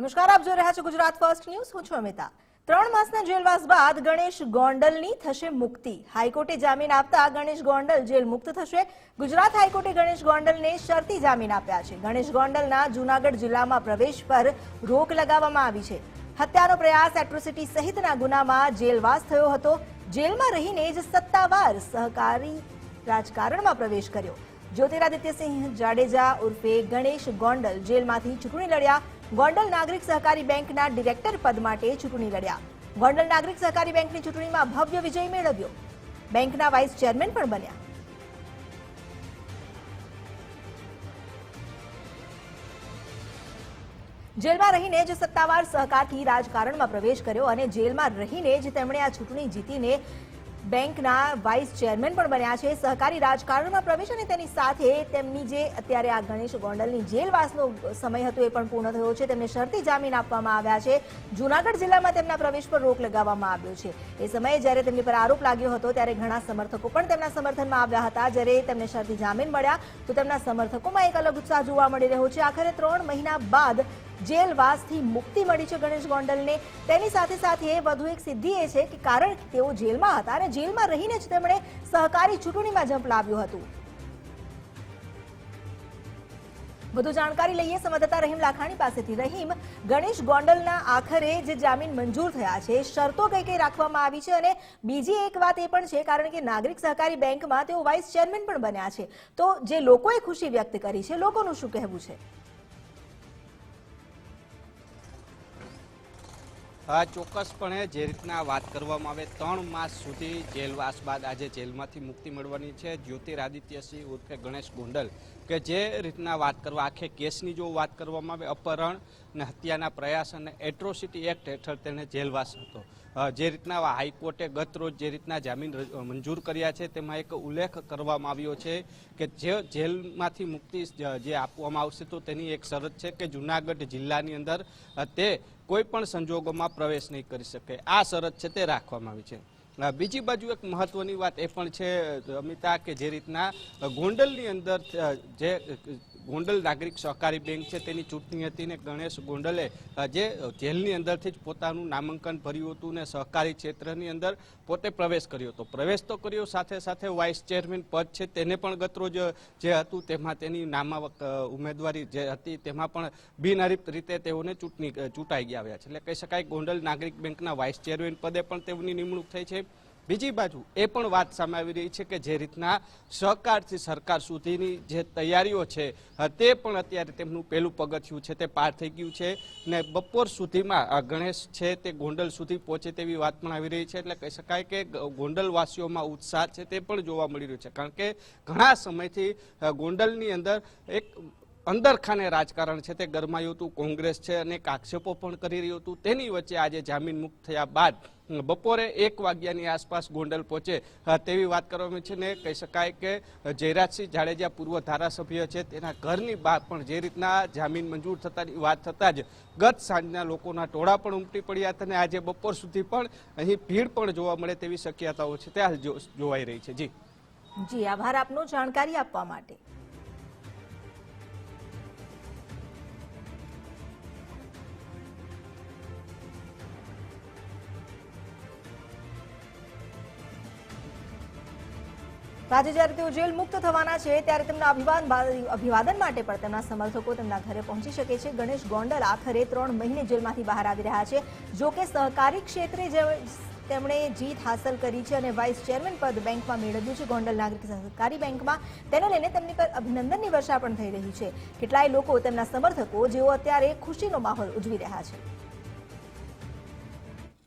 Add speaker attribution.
Speaker 1: નમસ્કાર, આપ જોઈ રહ્યા છો ગુજરાત ફર્સ્ટ ન્યૂઝ. હું છું અમિતા. ત્રણ માસના જેલવાસ બાદ ગણેશ ગોંડલની થશે મુક્તિ. હાઈકોર્ટે જામીન આપતા ગણેશ ગોંડલ જેલ મુક્ત થશે. ગુજરાત હાઈકોર્ટે ગણેશ ગોંડલને શરતી જામીન આપ્યા છે. ગણેશ ગોંડલના જૂનાગઢ જિલ્લામાં પ્રવેશ પર રોક લગાવવામાં આવી છે. હત્યાનો પ્રયાસ એટ્રોસિટી સહિતના ગુનામાં જેલવાસ થયો હતો. જેલમાં રહીને જ સત્તાવાર સહકારી રાજકારણમાં પ્રવેશ કર્યો. જ્યોતિરાદિત્યસિંહ જાડેજા ઉર્ફે ગણેશ ગોંડલ જેલમાંથી ચૂંટણી લડ્યા. ગોંડલ નાગરિક સહકારી બેંકના ડિરેક્ટર પદ માટે ચૂંટણી લડ્યા. ગોંડલ નાગરિક સહકારી બેંકની ચૂંટણીમાં ભવ્ય વિજય મેળવ્યો. બેંકના વાઇસ ચેરમેન પણ બન્યા. જેલમાં રહીને જ સત્તાવાર સહકારથી રાજકારણમાં પ્રવેશ કર્યો અને જેલમાં રહીને જ તેમણે આ ચૂંટણી જીતીને બેંકના વાઇસ ચેરમેન પણ બન્યા છે. સહકારી રાજકારણમાં પ્રવેશ અને તેની સાથે તેમની જે અત્યારે આ ગણેશ ગોંડલની જેલવાસનો સમય હતો એ પણ પૂર્ણ થયો છે. તેમને શરતી જામીન આપવામાં આવ્યા છે. જૂનાગઢ જિલ્લામાં તેમના પ્રવેશ પર રોક લગાવવામાં આવ્યો છે. એ સમયે જ્યારે તેમની પર આરોપ લાગ્યો હતો ત્યારે ઘણા સમર્થકો પણ તેમના સમર્થનમાં આવ્યા હતા. જ્યારે તેમને શરતી જામીન મળ્યા તો તેમના સમર્થકોમાં એક અલગ ઉત્સાહ જોવા મળી રહ્યો છે. આખરે ત્રણ મહિના બાદ જેલવાસથી મુક્તિ મળી છે ગણેશ ગોંડલને. તેની સાથે સાથે વધુ એક સિદ્ધિ એ છે કે કારણ તેઓ જેલમાં હતા અને જેલમાં રહીને જ તેમણે સહકારી ચૂંટણીમાં ઝંપલાવ્યું હતું. વધુ જાણકારી લઈએ સંવાદદાતા રહીમ લાખાણી પાસેથી. રહીમ, ગણેશ ગોંડલના આખરે જે જામીન મંજૂર થયા છે, શરતો કઈ કઈ રાખવામાં આવી છે અને બીજી એક વાત એ પણ છે, કારણ કે નાગરિક સહકારી બેંકમાં તેઓ વાઇસ ચેરમેન પણ બન્યા છે. તો જે લોકોએ ખુશી વ્યક્ત કરી છે, લોકોનું શું કહેવું છે?
Speaker 2: ચોક્કસપણે જે રીતના વાત કરવામાં આવે ત્રણ માસ સુધી જેલવાસ બાદ આજે જેલમાંથી મુક્તિ મળવાની છે. જ્યોતિરાદિત્યસિંહ ઉર્ફે ગણેશ ગોંડલ, કે જે રીતના વાત કરવા, આખે કેસની જો વાત કરવામાં આવે, અપહરણ અને હત્યાના પ્રયાસ અને એટ્રોસિટી એક્ટ હેઠળ તેને જેલવાસ હતો. જે રીતના હાઈકોર્ટે ગત રોજ જે રીતના જામીન મંજૂર કર્યા છે, તેમાં એક ઉલ્લેખ કરવામાં આવ્યો છે કે જે જેલમાંથી મુક્તિ જે આપવામાં આવશે તો તેની એક શરત છે કે જુનાગઢ જિલ્લાની અંદર તે કોઈ પણ સંજોગોમાં પ્રવેશ નહીં કરી શકે. આ શરત છે તે રાખવામાં આવી છે. બીજી બાજુ એક મહત્વની વાત એ પણ છે અમિતા, કે જે રીતના ગોંડલની અંદર જે ગોંડલ નાગરિક સહકારી બેંક છે, તેની ચૂંટણી હતી ને ગણેશ ગોંડલે જે જેલની અંદરથી જ પોતાનું નામાંકન ભર્યું હતું ને સહકારી ક્ષેત્રની અંદર પોતે પ્રવેશ કર્યો હતો. પ્રવેશ તો કર્યો, સાથે સાથે વાઇસ ચેરમેન પદ છે, તેને પણ ગતરોજ, જે હતું તેમાં તેની નામાવક ઉમેદવારી જે હતી તેમાં પણ બિનહરીફ રીતે તેઓને ચૂંટણી ચૂંટાઈ ગયા છે. એટલે કહી શકાય ગોંડલ નાગરિક બેંકના વાઇસ ચેરમેન પદે પણ તેમની નિમણૂક થઈ છે. બીજી બાજુ એ પણ વાત સામે આવી રહી છે કે જે રીતના સહકારથી સરકાર સુધીની જે તૈયારીઓ છે તે પણ અત્યારે તેમનું પહેલું પગથિયું છે, તે પાર થઈ ગયું છે ને બપોર સુધીમાં ગણેશ છે તે ગોંડલ સુધી પહોંચે તેવી વાત પણ આવી રહી છે. એટલે કહી શકાય કે ગોંડલવાસીઓમાં ઉત્સાહ છે તે પણ જોવા મળી રહ્યો છે. કારણ કે ઘણા સમયથી ગોંડલની અંદર એક અંદરખાને રાજકારણ છે, તે ગરમાયું હતું, કોંગ્રેસ છે અનેક આક્ષેપો પણ કરી રહ્યું હતું. તેની વચ્ચે આજે જામીન મુક્ત થયા બાદ બપોરે એક વાગ્યાની આસપાસ ગોંડલ પહોંચે. તેવી વાત કરવામાં છે ને કહી શકાય કે જયરાજસિંહ જાડેજા પૂર્વ ધારાસભ્ય છે. તેના ઘરની બહાર પણ જે રીતના જામીન મંજૂર થતાની વાત થતાં જ ગત સાંજના લોકોના ટોળા પણ ઉમટી પડ્યા હતા અને આજે બપોર સુધી પણ અહીં ભીડ પણ જોવા મળે તેવી શક્યતાઓ છે. તે હાલ જોવાઈ રહી છે. જી.
Speaker 1: જી, આભાર આપનો જાણકારી આપવા માટે. આજે જ્યારે તેઓ જેલ મુક્ત થવાના છે, ત્યારે તેમના અભિવાદન માટે પણ તેમના સમર્થકો તેમના ઘરે પહોંચી શકે છે. ગણેશ ગોંડલ આખરે ત્રણ મહિને જેલમાંથી બહાર આવી રહ્યા છે. જો કે સહકારી ક્ષેત્રે તેમણે જીત હાંસલ કરી છે અને વાઇસ ચેરમેન પદ બેંકમાં મેળવ્યું છે, ગોંડલ નાગરિક સહકારી બેંકમાં, તેને લઈને તેમની પર અભિનંદનની વર્ષા પણ થઈ રહી છે. કેટલાય લોકો તેમના સમર્થકો જેઓ અત્યારે ખુશીનો માહોલ ઉજવી રહ્યા છે.